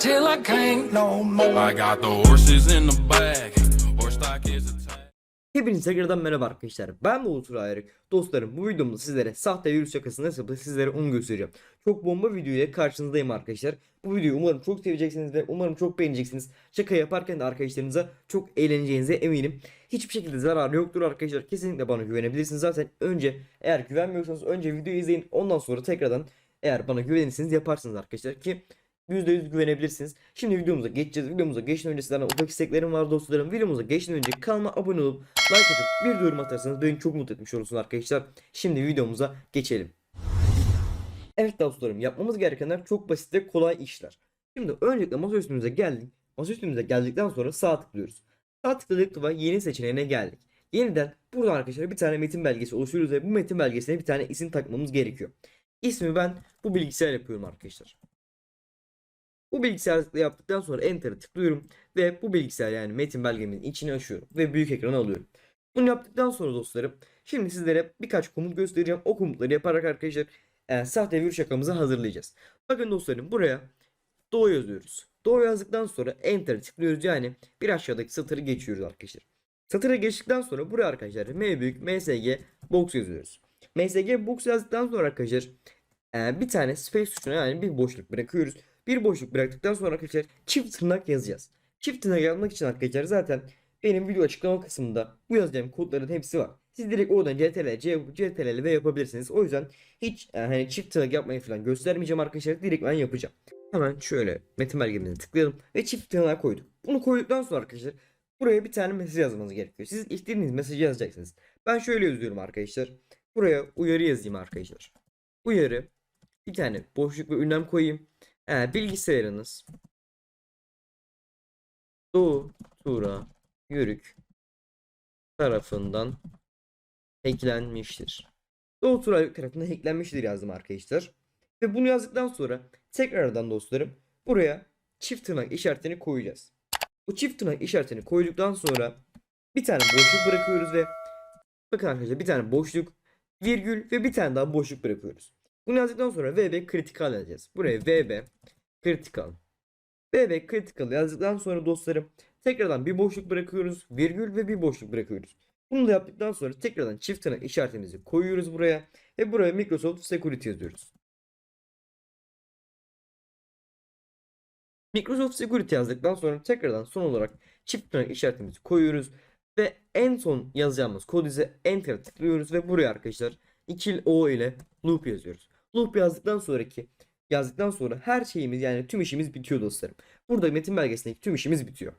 till I can't no more. I got the horses in the back. Horse stock is attached. Hepinize tekrardan merhaba arkadaşlar. Ben Bulut Ayrık. Dostlarım bu videomda sizlere sahte virüs şakası nasıl yapılır sizlere onu göstereceğim. Çok bomba video ile karşınızdayım arkadaşlar. Bu videoyu umarım çok seveceksiniz ve umarım çok beğeneceksiniz. Şaka yaparken de arkadaşlarınıza çok eğleneceğinize eminim. Hiçbir şekilde zararı yoktur arkadaşlar. Kesinlikle bana güvenebilirsiniz. Zaten önce eğer güvenmiyorsanız önce videoyu izleyin. Ondan sonra tekrardan eğer bana güvenirseniz yaparsınız arkadaşlar ki %100 güvenebilirsiniz. Şimdi videomuza geçeceğiz. Videomuza geçmeden önce sizlerden ufak isteklerim var dostlarım. Videomuza geçmeden önce kanalıma abone olup like atıp bir yorum atarsanız beni çok mutlu etmiş olursunuz arkadaşlar. Şimdi videomuza geçelim. Evet dostlarım yapmamız gerekenler çok basit ve kolay işler. Şimdi öncelikle masa üstümüze geldik. Masa üstümüze geldikten sonra sağ tıklıyoruz. Sağ tıkladık ve yeni seçeneğine geldik. Yeniden burada arkadaşlar bir tane metin belgesi oluşturuyoruz ve bu metin belgesine bir tane isim takmamız gerekiyor. İsmi ben bu bilgisayar yapıyorum arkadaşlar. Bu bilgisayarla yaptıktan sonra Enter'a tıklıyorum ve bu bilgisayar yani metin belgemin içine açıyorum ve büyük ekrana alıyorum. Bunu yaptıktan sonra dostlarım şimdi sizlere birkaç komut göstereceğim. O komutları yaparak arkadaşlar e, sahte virüs şakamızı hazırlayacağız. Bakın dostlarım buraya Doğu yazıyoruz. Doğu yazdıktan sonra Enter'a tıklıyoruz yani bir aşağıdaki satırı geçiyoruz arkadaşlar. Satıra geçtikten sonra buraya arkadaşlar M büyük MSG box yazıyoruz. MSG box yazdıktan sonra arkadaşlar e, bir tane space tuşuna yani bir boşluk bırakıyoruz. Bir boşluk bıraktıktan sonra arkadaşlar çift tırnak yazacağız. Çift tırnak yazmak için arkadaşlar zaten benim video açıklama kısmında bu yazacağım kodların hepsi var. Siz direkt oradan CTRL, CTRL ve yapabilirsiniz. O yüzden hiç e, hani çift tırnak yapmayı falan göstermeyeceğim arkadaşlar. Direkt ben yapacağım. Hemen şöyle metin belgemize tıklayalım ve çift tırnak koyduk. Bunu koyduktan sonra arkadaşlar buraya bir tane mesaj yazmanız gerekiyor. Siz istediğiniz mesajı yazacaksınız. Ben şöyle yazıyorum arkadaşlar. Buraya uyarı yazayım arkadaşlar. Uyarı bir tane boşluk ve ünlem koyayım. Ee, bilgisayarınız Doğu Tura Yörük tarafından hacklenmiştir. Doğu Tura tarafından hacklenmiştir yazdım arkadaşlar. Ve bunu yazdıktan sonra tekrardan dostlarım buraya çift tırnak işaretini koyacağız. Bu çift tırnak işaretini koyduktan sonra bir tane boşluk bırakıyoruz ve bakın arkadaşlar bir tane boşluk virgül ve bir tane daha boşluk bırakıyoruz. Bunu yazdıktan sonra VB kritikal yazacağız. Buraya VB kritikal. VB kritikal yazdıktan sonra dostlarım tekrardan bir boşluk bırakıyoruz. Virgül ve bir boşluk bırakıyoruz. Bunu da yaptıktan sonra tekrardan çift tırnak işaretimizi koyuyoruz buraya. Ve buraya Microsoft Security yazıyoruz. Microsoft Security yazdıktan sonra tekrardan son olarak çift tırnak işaretimizi koyuyoruz. Ve en son yazacağımız kod ise Enter tıklıyoruz ve buraya arkadaşlar 2 O ile loop yazıyoruz. Loop yazdıktan sonraki yazdıktan sonra her şeyimiz yani tüm işimiz bitiyor dostlarım. Burada metin belgesindeki tüm işimiz bitiyor.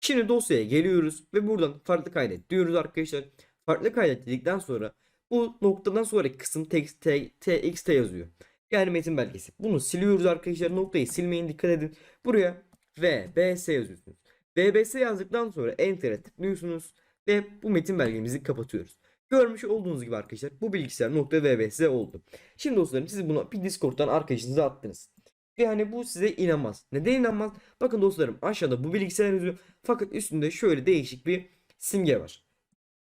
Şimdi dosyaya geliyoruz ve buradan farklı kaydet diyoruz arkadaşlar. Farklı kaydet dedikten sonra bu noktadan sonraki kısım text, t, txt yazıyor. Yani metin belgesi. Bunu siliyoruz arkadaşlar. Noktayı silmeyin dikkat edin. Buraya VBS yazıyorsunuz. VBS yazdıktan sonra Enter'e tıklıyorsunuz ve bu metin belgemizi kapatıyoruz. Görmüş olduğunuz gibi arkadaşlar bu bilgisayar nokta VBS oldu. Şimdi dostlarım siz bunu bir Discord'dan arkadaşınıza attınız. Yani bu size inanmaz. Neden inanmaz? Bakın dostlarım aşağıda bu bilgisayar yazıyor. Fakat üstünde şöyle değişik bir simge var.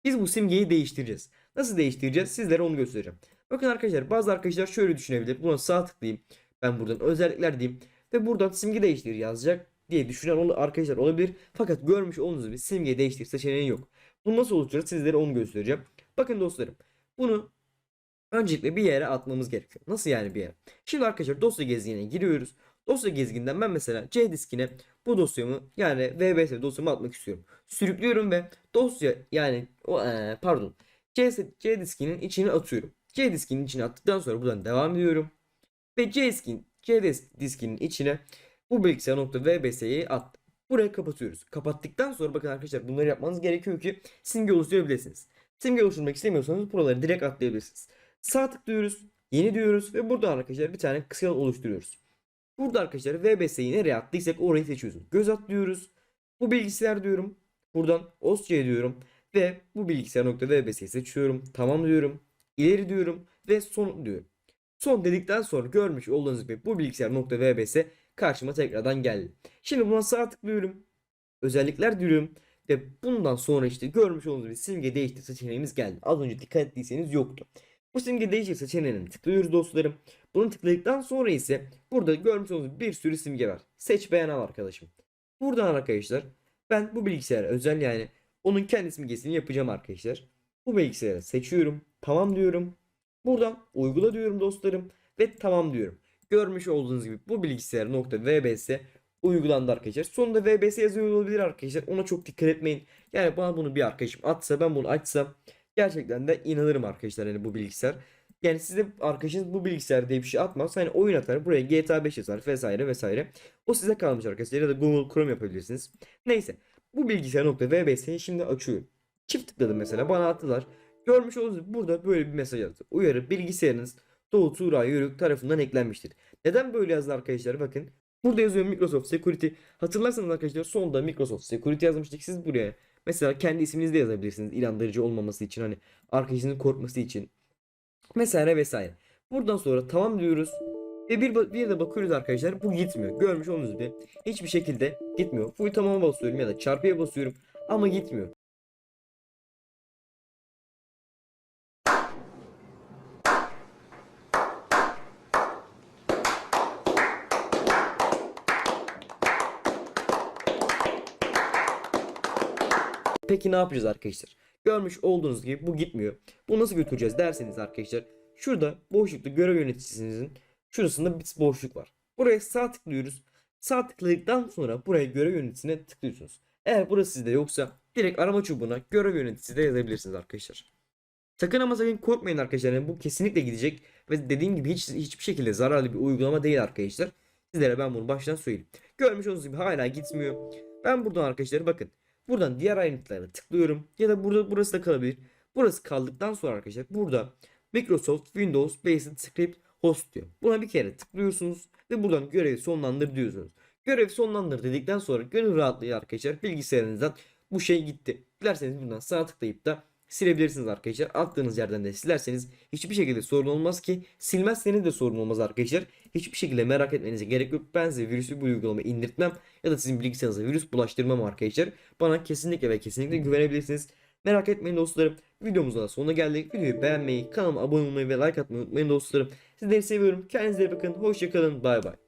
Biz bu simgeyi değiştireceğiz. Nasıl değiştireceğiz? Sizlere onu göstereceğim. Bakın arkadaşlar bazı arkadaşlar şöyle düşünebilir. Buna sağ tıklayayım. Ben buradan özellikler diyeyim. Ve buradan simge değiştir yazacak diye düşünen arkadaşlar olabilir. Fakat görmüş olduğunuz gibi simge değiştir seçeneği yok. Bu nasıl olacak sizlere onu göstereceğim. Bakın dostlarım bunu öncelikle bir yere atmamız gerekiyor. Nasıl yani bir yere? Şimdi arkadaşlar dosya gezginine giriyoruz. Dosya gezginden ben mesela C diskine bu dosyamı yani VBS dosyamı atmak istiyorum. Sürüklüyorum ve dosya yani o ee, pardon C, C diskinin içine atıyorum. C diskinin içine attıktan sonra buradan devam ediyorum. Ve C diskin C diskinin içine bu bilgisayar nokta VBS'yi attım. Burayı kapatıyoruz. Kapattıktan sonra bakın arkadaşlar bunları yapmanız gerekiyor ki simge oluşturabilirsiniz. Simge oluşturmak istemiyorsanız buraları direkt atlayabilirsiniz. Sağ tıklıyoruz. Yeni diyoruz ve burada arkadaşlar bir tane kısa oluşturuyoruz. Burada arkadaşlar VBS'yi nereye attıysak orayı seçiyoruz. Göz atlıyoruz. Bu bilgisayar diyorum. Buradan OSC diyorum. Ve bu bilgisayar nokta VBS'yi seçiyorum. Tamam diyorum. İleri diyorum. Ve son diyorum. Son dedikten sonra görmüş olduğunuz gibi bu bilgisayar nokta VBS karşıma tekrardan geldi. Şimdi buna sağ tıklıyorum. Özellikler diyorum. Ve bundan sonra işte görmüş olduğunuz gibi simge değiştir seçeneğimiz geldi. Az önce dikkat ettiyseniz yoktu. Bu simge değişik seçeneğine tıklıyoruz dostlarım. Bunu tıkladıktan sonra ise burada görmüş olduğunuz bir sürü simge var. Seç beğen al arkadaşım. Buradan arkadaşlar ben bu bilgisayara özel yani onun kendi simgesini yapacağım arkadaşlar. Bu bilgisayarı seçiyorum. Tamam diyorum. Buradan uygula diyorum dostlarım. Ve tamam diyorum. Görmüş olduğunuz gibi bu bilgisayar nokta VBS uygulandı arkadaşlar. Sonunda VBS yazıyor olabilir arkadaşlar. Ona çok dikkat etmeyin. Yani bana bunu bir arkadaşım atsa ben bunu açsam gerçekten de inanırım arkadaşlar hani bu bilgisayar. Yani size arkadaşınız bu bilgisayar diye bir şey atmaz. Hani oyun atar buraya GTA 5 yazar vesaire vesaire. O size kalmış arkadaşlar ya da Google Chrome yapabilirsiniz. Neyse bu bilgisayar nokta VBS'yi şimdi açıyorum. Çift tıkladım mesela bana attılar. Görmüş olduğunuz burada böyle bir mesaj attı. Uyarı bilgisayarınız Doğu Tuğra Yörük tarafından eklenmiştir. Neden böyle yazdı arkadaşlar bakın. Burada yazıyor Microsoft Security. Hatırlarsanız arkadaşlar sonda Microsoft Security yazmıştık. Siz buraya mesela kendi isminizi de yazabilirsiniz. İlandırıcı olmaması için hani arkadaşınızın korkması için. Vesaire vesaire. Buradan sonra tamam diyoruz. Ve bir, bir de bakıyoruz arkadaşlar bu gitmiyor. Görmüş olduğunuz gibi hiçbir şekilde gitmiyor. Full tamama basıyorum ya da çarpıya basıyorum ama gitmiyor. Peki ne yapacağız arkadaşlar? Görmüş olduğunuz gibi bu gitmiyor. Bu nasıl götüreceğiz derseniz arkadaşlar. Şurada boşlukta görev yöneticisinin şurasında bir boşluk var. Buraya sağ tıklıyoruz. Sağ tıkladıktan sonra buraya görev yöneticisine tıklıyorsunuz. Eğer burası sizde yoksa direkt arama çubuğuna görev yöneticisi de yazabilirsiniz arkadaşlar. Sakın ama sakın korkmayın arkadaşlar. Yani bu kesinlikle gidecek ve dediğim gibi hiç hiçbir şekilde zararlı bir uygulama değil arkadaşlar. Sizlere ben bunu baştan söyleyeyim. Görmüş olduğunuz gibi hala gitmiyor. Ben buradan arkadaşlar bakın. Buradan diğer ayrıntılara tıklıyorum. Ya da burada burası da kalabilir. Burası kaldıktan sonra arkadaşlar burada Microsoft Windows Basic Script Host diyor. Buna bir kere tıklıyorsunuz ve buradan görevi sonlandır diyorsunuz. Görev sonlandır dedikten sonra gönül rahatlığıyla arkadaşlar bilgisayarınızdan bu şey gitti. Dilerseniz buradan sağ tıklayıp da silebilirsiniz arkadaşlar. Attığınız yerden de silerseniz hiçbir şekilde sorun olmaz ki silmezseniz de sorun olmaz arkadaşlar. Hiçbir şekilde merak etmenize gerek yok. Ben size virüsü bu uygulamayı indirtmem ya da sizin bilgisayarınıza virüs bulaştırmam arkadaşlar. Bana kesinlikle ve kesinlikle güvenebilirsiniz. Merak etmeyin dostlarım. Videomuzun da sonuna geldik. Videoyu beğenmeyi, kanalıma abone olmayı ve like atmayı unutmayın dostlarım. Sizleri seviyorum. Kendinize bakın. Hoşçakalın. Bay bay.